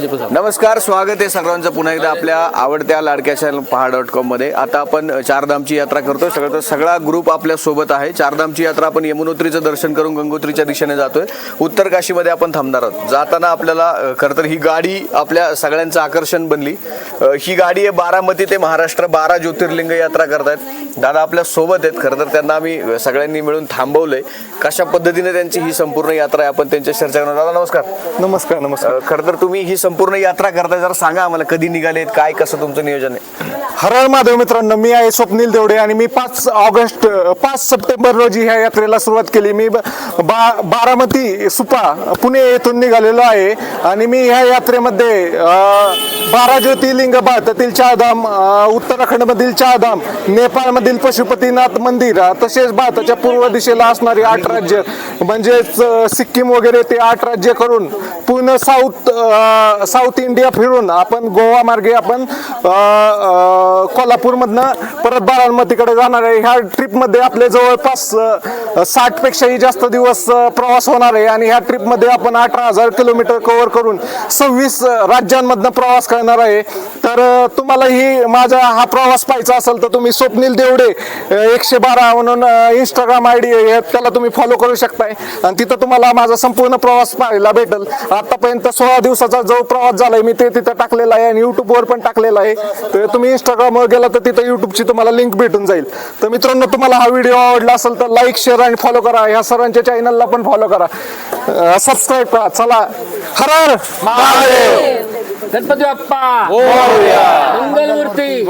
नमस्कार स्वागत आहे सर्वांचं पुन्हा एकदा आपल्या आवडत्या लाडक्या चॅनल पहा डॉट कॉममध्ये. आता आपण चारधामची यात्रा करतोय. सगळं सगळा ग्रुप आपल्यासोबत आहे. चारधामची यात्रा आपण यमुनोत्रीचं दर्शन करून गंगोत्रीच्या दिशेने जातोय. उत्तर काशीमध्ये आपण थांबणार आहोत. जाताना आपल्याला अ, खरं तर ही गाडी आपल्या सगळ्यांचं आकर्षण बनली. ही गाडी आहे बारामती ते महाराष्ट्र बारा ज्योतिर्लिंग यात्रा करतायत. दादा आपल्यासोबत आहेत. खरं तर त्यांना आम्ही सगळ्यांनी मिळून थांबवलंय. कशा पद्धतीने त्यांची ही संपूर्ण यात्रा आहे आपण त्यांच्या चर्चा करणार दादा नमस्कार. नमस्कार नमस्कार. खरं तर तुम्ही ही संपूर्ण यात्रा करताय जरा सांगा आम्हाला कधी निघालेत काय कसं तुमचं नियोजन आहे? हर हर महादेव मित्रांनो मी आहे स्वप्नील देवडे आणि मी पाच ऑगस्ट पाच सप्टेंबर रोजी ह्या यात्रेला सुरुवात केली. मी ब- बा बारामती सुपा पुणे येथून निघालेलो आहे आणि मी ह्या यात्रेमध्ये बारा ज्योतिर्लिंग भारतातील चारधाम उत्तराखंडमधील चारधाम नेपाळमधील पशुपतीनाथ मंदिर तसेच भारताच्या पूर्व दिशेला असणारी आठ राज्य म्हणजेच सिक्कीम वगैरे ते आठ राज्य करून पूर्ण साऊथ साऊथ इंडिया फिरून आपण गोवा मार्गे आपण कोल्हापूरमधनं परत बारामतीकडे जाणार आहे. ह्या ट्रिपमध्ये आपले जवळपास साठपेक्षाही जास्त दिवस प्रवास होणार आहे आणि ह्या ट्रिपमध्ये आपण अठरा हजार किलोमीटर कव्हर करून सव्वीस राज्यांमधनं प्रवास करणार आहे. तर तुम्हालाही तुम्हाला ही माझा हा प्रवास पाहायचा असेल तर तुम्ही स्वप्नील देवडे एकशे बारा म्हणून इंस्टाग्राम आय डी त्याला तुम्ही फॉलो करू शकताय. आणि तिथं तुम्हाला माझा संपूर्ण प्रवास पाहायला भेटेल. आतापर्यंत सोळा दिवसाचा जो प्रवास झालाय मी ते तिथं टाकलेला आहे आणि युट्यूबवर पण टाकलेला आहे. तर तुम्ही इंस्टाग्रामवर गेला तर तिथं युट्यूबची तुम्हाला लिंक भेटून जाईल. तर मित्रांनो तुम्हाला हा व्हिडिओ आवडला असेल तर लाईक शेअर आणि फॉलो करा. ह्या सर्वांच्या चॅनलला पण फॉलो करा. सबस्क्राईब करा. चला. हर हर महादेव! गणपती बाप्पा! मंगलमूर्ती!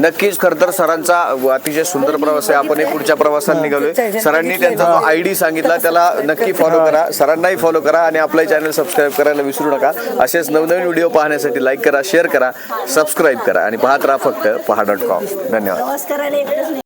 नक्कीच खरं तर सरांचा अतिशय सुंदर प्रवास आहे. आपण पुढच्या प्रवासाला निघालोय. सरांनी त्यांचा जो आय डी सांगितला त्याला नक्की फॉलो करा. सरांनाही फॉलो करा आणि आपलं चॅनल सबस्क्राईब करायला विसरू नका. असेच नवनवीन व्हिडिओ पाहण्यासाठी लाईक करा शेअर करा सबस्क्राईब करा आणि पाहत राहा फक्त पहा डॉट कॉम धन्यवाद.